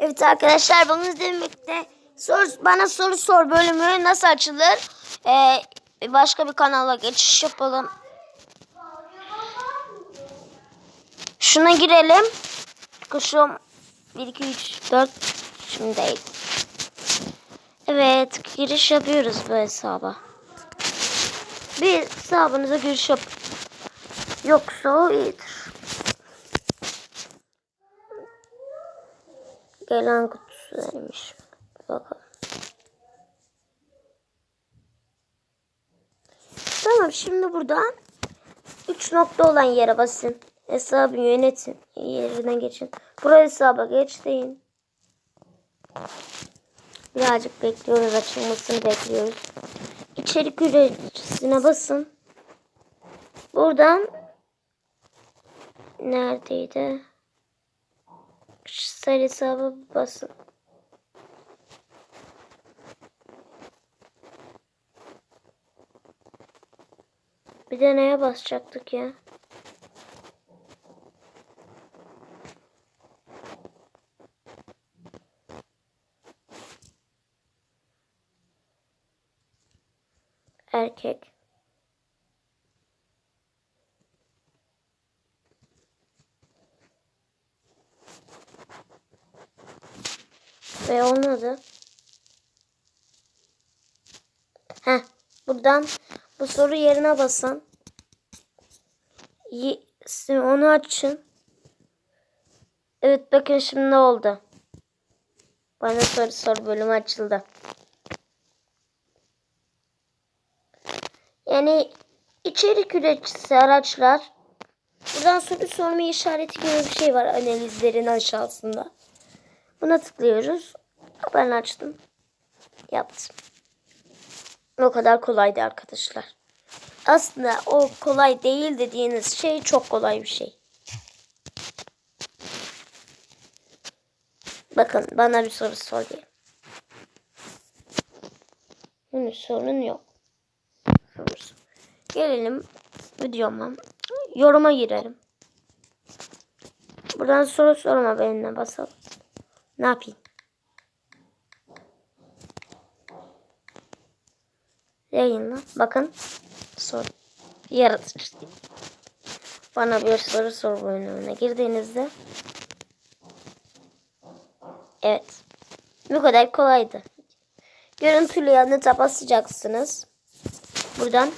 Evet arkadaşlar bugün demekte sor, bana soru sor bölümü nasıl açılır? Ee, başka bir kanala geçiş yapalım. Şuna girelim. Kuşum 1 2 3 4 şimdi. Evet giriş yapıyoruz bu hesaba. Bir hesabınıza giriş yap. Yoksa o iyidir. Gelen kutusu vermiş. Bakalım. Tamam şimdi buradan 3 nokta olan yere basın. Hesabı yönetin. Yerine geçin. Buraya hesaba geç deyin. Birazcık bekliyoruz. Açılmasını bekliyoruz. İçerik üreticisine basın. Buradan neredeydi? Kişisel hesaba basın. Bir de neye basacaktık ya? Erkek. Ve olmadı. Heh, buradan bu soru yerine basın. Onu açın. Evet bakın şimdi ne oldu. Bana soru soru bölümü açıldı. Yani içerik üreticisi araçlar. Buradan soru sorma işareti gibi bir şey var analizlerin aşağısında. Buna tıklıyoruz. Ben açtım. Yaptım. O kadar kolaydı arkadaşlar. Aslında o kolay değil dediğiniz şey çok kolay bir şey. Bakın bana bir soru sorayım. Henüz sorun yok. Gelelim videoma. Yoruma girelim. Buradan soru sorma benimle basalım. Ne yapayım? Yayınla. Bakın. Sor. Yaratıcı. Bana bir soru sor bölümüne girdiğinizde. Evet. Bu kadar kolaydı. Görüntülü yanıta basacaksınız. Buradan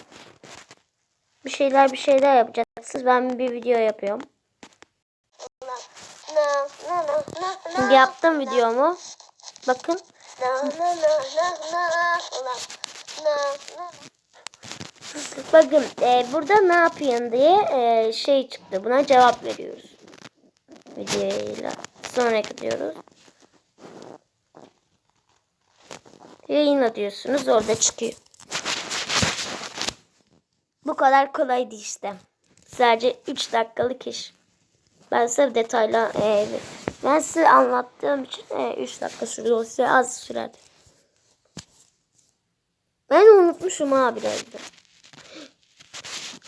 bir şeyler bir şeyler yapacaksınız. Ben bir video yapıyorum. Şimdi yaptım videomu. Bakın. Bakın e, burada ne yapıyorsun diye e, şey çıktı. Buna cevap veriyoruz. Videoyla. Sonraki diyoruz. Yayınla diyorsunuz. Orada çıkıyor. Bu kadar kolaydı işte. Sadece 3 dakikalık iş. Ben size detaylı e, ben size anlattığım için 3 dakika sürüyor. Size az sürerdi. Ben unutmuşum abi herhalde.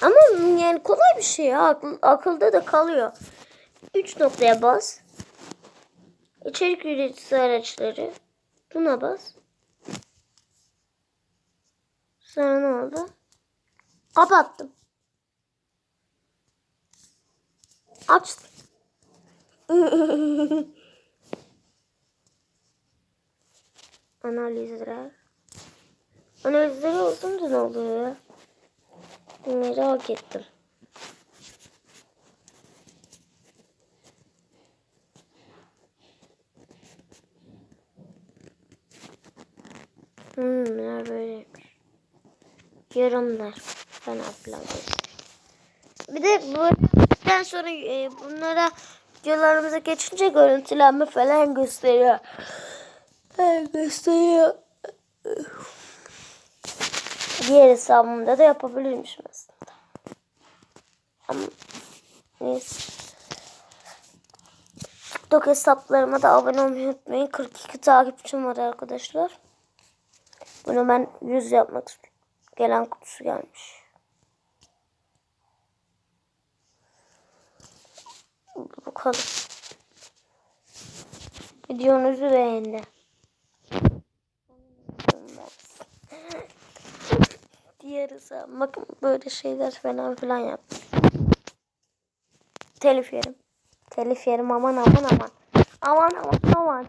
Ama yani kolay bir şey ya. Akıl, akılda da kalıyor. 3 noktaya bas. İçerik üreticisi araçları. Buna bas. Sonra ne oldu? Kapattım. Açtım. Analizler. Analizleri olsunca ne oluyor ya? Merak ettim. Hmm, ya böyleymiş. Yorumlar. Ben upload Bir de buradan sonra e, bunlara videolarımıza geçince görüntülenme falan gösteriyor. Evet, gösteriyor. Diğer hesabımda da yapabilirmişim aslında. Ama neyse. TikTok hesaplarıma da abone olmayı unutmayın. 42 takipçim var arkadaşlar. Bunu ben 100 yapmak istiyorum. Gelen kutusu gelmiş. Bakalım. Videonuzu beğendi. Diğer hesabım. Bakın böyle şeyler falan filan yaptım. Telif yerim. Telif yerim aman aman aman. Aman aman aman.